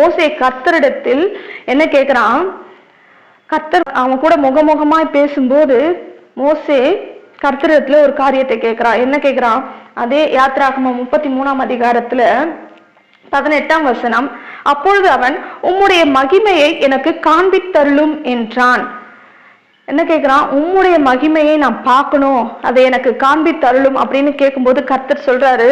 மோசே கர்த்தரிடத்தில் என்ன கேட்கிறான் கர்த்தர் அவன் கூட முகமுகமாய் பேசும்போது மோசே கர்த்தரிடத்துல ஒரு காரியத்தை கேட்கிறான் என்ன கேட்கிறான் அதே யாத்ராகம முப்பத்தி மூணாம் அதிகாரத்துல பதினெட்டாம் வசனம் அப்பொழுது அவன் உம்முடைய மகிமையை எனக்கு காண்பித்தருளும் என்றான். என்ன கேட்கிறான் உம்முடைய மகிமையை நான் பார்க்கணும். அதை எனக்கு காண்பித்தருளும் அப்படின்னு கேட்கும்போது கர்த்தர் சொல்றாரு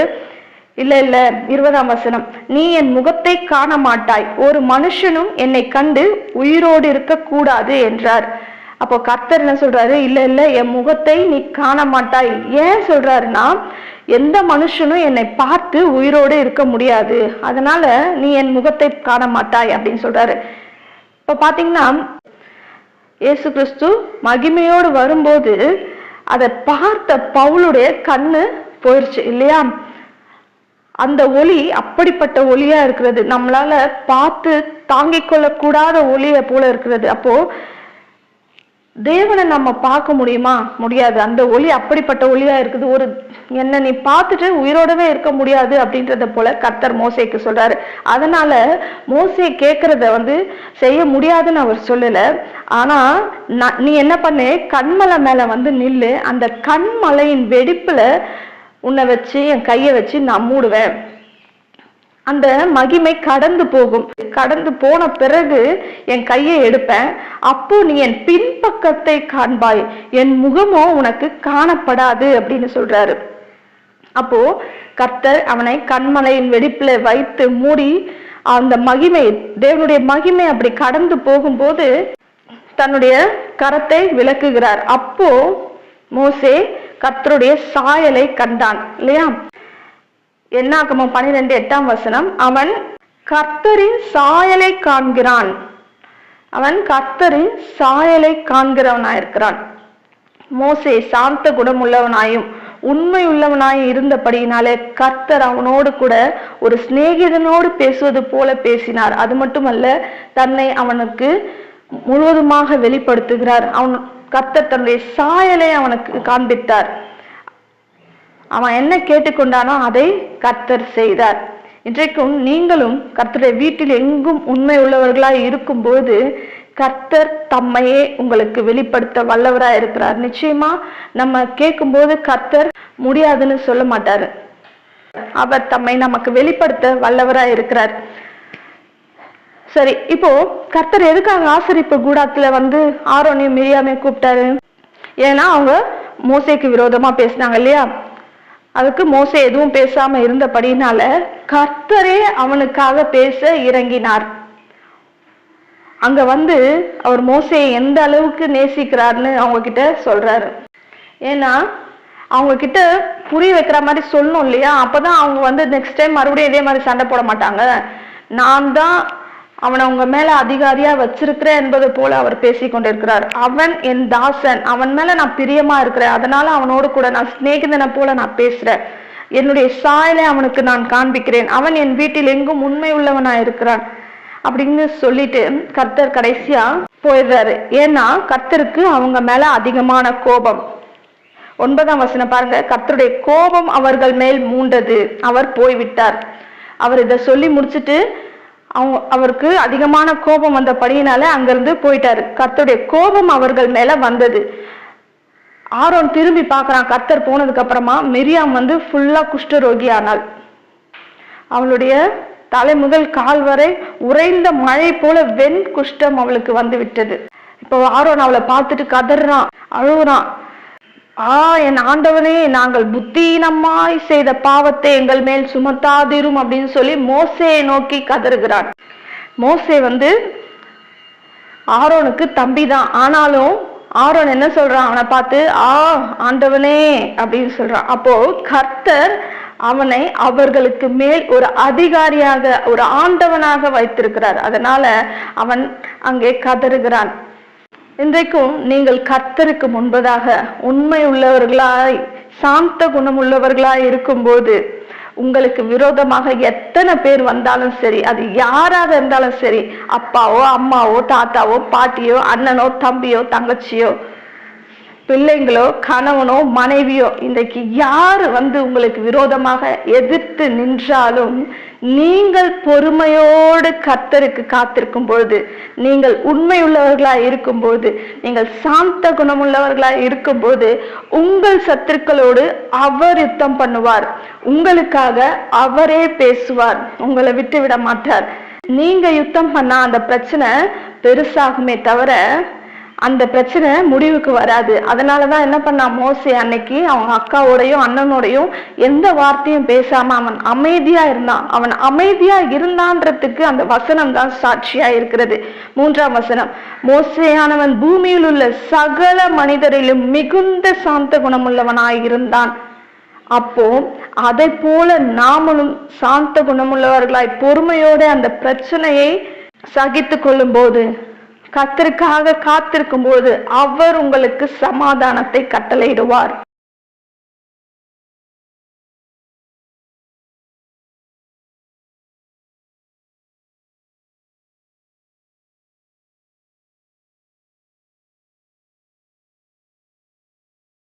இல்ல இல்ல இருபதாம் வசனம். நீ என் முகத்தை காண மாட்டாய் ஒரு மனுஷனும் என்னை கண்டு உயிரோடு இருக்க கூடாது என்றார். அப்போ கர்த்தர் என்ன சொல்றாரு? இல்ல இல்ல என் முகத்தை நீ காண மாட்டாய் ஏன் சொல்றாருன்னா எந்த மனுஷனும் என்னை பார்த்து உயிரோடு இருக்க முடியாது. அதனால நீ என் முகத்தை காண மாட்டாய் அப்படின்னு சொல்றாரு. இப்போ பாத்தீங்கன்னா இயேசு கிறிஸ்து மகிமையோடு வரும்போது அதை பார்த்த பவுளுடைய கண்ணு போயிருச்சு இல்லையா? அந்த ஒளி அப்படிப்பட்ட ஒளியா இருக்கிறது. நம்மளால பார்த்து தாங்கிக் கொள்ளக்கூடாத ஒளியை போல இருக்கிறது. அப்போ தேவனை நம்ம பார்க்க முடியுமா? முடியாது. அந்த ஒளி அப்படிப்பட்ட ஒளியா இருக்குது. ஒரு என்ன நீ பார்த்துட்டு உயிரோடவே இருக்க முடியாது அப்படின்றத போல கர்த்தர் மோசேக்கு சொல்றாரு. அதனால மோசையை கேட்கறத வந்து செய்ய முடியாதுன்னு அவர் சொல்லல. ஆனா நான் நீ என்ன பண்ணு? கண்மலை மேல வந்து நில்லு. அந்த கண்மலையின் வெடிப்புல உன்னை வச்சு என் கையை வச்சு நான் மூடுவேன். அந்த மகிமை கடந்து போகும். கடந்து போன பிறகு என் கையை எடுப்பேன். அப்போ நீ என் பின்பக்கத்தை காண்பாய். என் முகமோ உனக்கு காணப்படாது அப்படின்னு சொல்றாரு. அப்போ கர்த்தர் அவனை கண்மலையின் வெடிப்புல வைத்து மூடி அந்த மகிமை தேவனுடைய மகிமை அப்படி கடந்து போகும்போது தன்னுடைய கரத்தை விளக்குகிறார். அப்போ மோசே கர்த்தருடைய சாயலை கண்டான் இல்லையா? என்னாகமம் பனிரெண்டு எட்டாம் வசனம் அவன் கர்த்தரின் சாயலை காண்கிறான். அவன் கர்த்தரின் சாயலை காண்கிறவனாயிருக்கிறான். மோசே சாந்த குணமுள்ளவனாயும் உண்மை உள்ளவனாய் இருந்தபடியினாலே கர்த்தர் அவனோடு கூட ஒரு சிநேகிதனோடு பேசுவது போல பேசினார். அது மட்டுமல்ல தன்னை அவனுக்கு முழுவதுமாக வெளிப்படுத்துகிறார். அவன் கர்த்தர் தன்னுடைய சாயலை அவனுக்கு காண்பித்தார். அவன் என்ன கேட்டுக்கொண்டானோ அதை கர்த்தர் செய்தார். இன்றைக்கும் நீங்களும் கர்த்தருடைய வீட்டில் எங்கும் உண்மை உள்ளவர்களாய் இருக்கும்போது கர்த்தர் தம்மையே உங்களுக்கு வெளிப்படுத்த வல்லவரா இருக்கிறார். நிச்சயமா நம்ம கேட்கும்போது கர்த்தர் முடியாதுன்னு சொல்ல மாட்டார். அவர் தம்மை நமக்கு வெளிப்படுத்த வல்லவரா இருக்கிறார். சரி இப்போ கர்த்தர் எதுக்காக ஆசரிப்பு கூடாத்துல வந்து ஆரோனையும் மிரியாமே கூப்பிட்டாரு? ஏன்னா அவங்க மோசைக்கு விரோதமா பேசினாங்க இல்லையா? அதுக்கு மோசை எதுவும் பேசாம இருந்தபடினால கர்த்தரே அவனுக்காக பேச இறங்கினார். அங்க வந்து அவர் மோசையை எந்த அளவுக்கு நேசிக்கிறார்னு அவங்க கிட்ட சொல்றாரு. ஏன்னா அவங்க கிட்ட புரிய வைக்கிற மாதிரி சொல்லணும் இல்லையா? அப்பதான் அவங்க வந்து நெக்ஸ்ட் டைம் மறுபடியும் இதே மாதிரி சண்டை போட மாட்டாங்க. நான் தான் அவனை உங்க மேல அதிகாரியா வச்சிருக்கிறேன் என்பது போல அவர் பேசிக்கொண்டிருக்கிறார் அவன் என் தாசன். அவன் மேல நான் பிரியமா இருக்கிறேன். அதனால அவனோடு கூட நான் சிநேகிதனை போல நான் பேசுறேன். என்னுடைய சாயலை அவனுக்கு நான் காண்பிக்கிறேன். அவன் என் வீட்டில் எங்கும் உண்மை உள்ளவனா இருக்கிறான். அப்படின்னு சொல்லிட்டு கர்த்தர் கடைசியா போயிடுறாரு. ஏன்னா கர்த்தருக்கு அவங்க மேல அதிகமான கோபம். ஒன்பதாம் வசனம் பாருங்க. கர்த்தருடைய கோபம் அவர்கள் மேல் மூண்டது. அவர் போய்விட்டார். அவர் இதை சொல்லி முடிச்சுட்டு அவங்க அவருக்கு அதிகமான கோபம் வந்தபடியினால அங்கிருந்து போயிட்டாரு. கர்த்தருடைய கோபம் அவர்கள் மேல வந்தது. ஆரோன் திரும்பி பார்க்கறான். கர்த்தர் போனதுக்கு அப்புறமா மிரியாம் வந்து ஃபுல்லா குஷ்டரோகி ஆனாள் அவளுடைய தலை முதல் கால் வரை உறைந்த மழை போல வெண் குஷ்டம் அவளுக்கு வந்து விட்டது. இப்போ ஆரோன் அவளை பார்த்துட்டு கதறான் அழுகுறான். ஆ என் ஆண்டவனே நாங்கள் புத்தீனமாய் செய்த பாவத்தை எங்கள் மேல் சுமத்தாதிரும் அப்படின்னு சொல்லி மோசையை நோக்கி கதறுகிறான் மோசே வந்து ஆரோனுக்கு தம்பி தான். ஆனாலும் ஆரோன் என்ன சொல்றான்? அவனை பார்த்து ஆ ஆண்டவனே அப்படின்னு சொல்றான். அப்போ கர்த்தர் அவனை அவர்களுக்கு மேல் ஒரு அதிகாரியாக ஒரு ஆண்டவனாக வைத்திருக்கிறார். அதனால அவன் அங்கே கதறுகிறான். இன்றைக்கும் நீங்கள் கர்த்தருக்கு முன்பதாக உண்மை உள்ளவர்களாய் சாந்த குணம் உள்ளவர்களாய் இருக்கும்போது உங்களுக்கு விரோதமாக எத்தனை பேர் வந்தாலும் சரி அது யாராக இருந்தாலும் சரி அப்பாவோ அம்மாவோ தாத்தாவோ பாட்டியோ அண்ணனோ தம்பியோ தங்கச்சியோ பிள்ளைங்களோ கணவனோ மனைவியோ இன்றைக்கு யார் வந்து உங்களுக்கு விரோதமாக எதிர்த்து நின்றாலும் நீங்கள் பொறுமையோடு கத்தருக்கு காத்திருக்கும் பொழுது நீங்கள் உண்மையுள்ளவர்களாய் இருக்கும்போது நீங்கள் சாந்த குணமுள்ளவர்களாய் இருக்கும்போது உங்கள் சத்துருக்களோடு அவர் யுத்தம் பண்ணுவார். உங்களுக்காக அவரே பேசுவார். உங்களை விட்டு விட மாட்டார். நீங்க யுத்தம் பண்ணா அந்த பிரச்சனை பெருசாகுமே தவிர அந்த பிரச்சனை முடிவுக்கு வராது. அதனாலதான் என்ன பண்ணா மோசே அன்னைக்கு அவங்க அக்காவோடையும் அண்ணனோடையும் எந்த வார்த்தையும் பேசாம அவன் அமைதியா இருந்தான். அவன் அமைதியா இருந்தான்றதுக்கு அந்த வசனம் தான் சாட்சியா இருக்கிறது. மூன்றாம் வசனம் மோசையானவன் பூமியில் உள்ள சகல மனிதரிலும் மிகுந்த சாந்த குணமுள்ளவனாய் இருந்தான். அப்போ அதை போல நாமளும் சாந்த குணமுள்ளவர்களாய் பொறுமையோட அந்த பிரச்சனையை சகித்து கொள்ளும் போது கத்தருக்காக காத்திருக்கும் போது அவர் உங்களுக்கு சமாதானத்தை கட்டளையிடுவார்.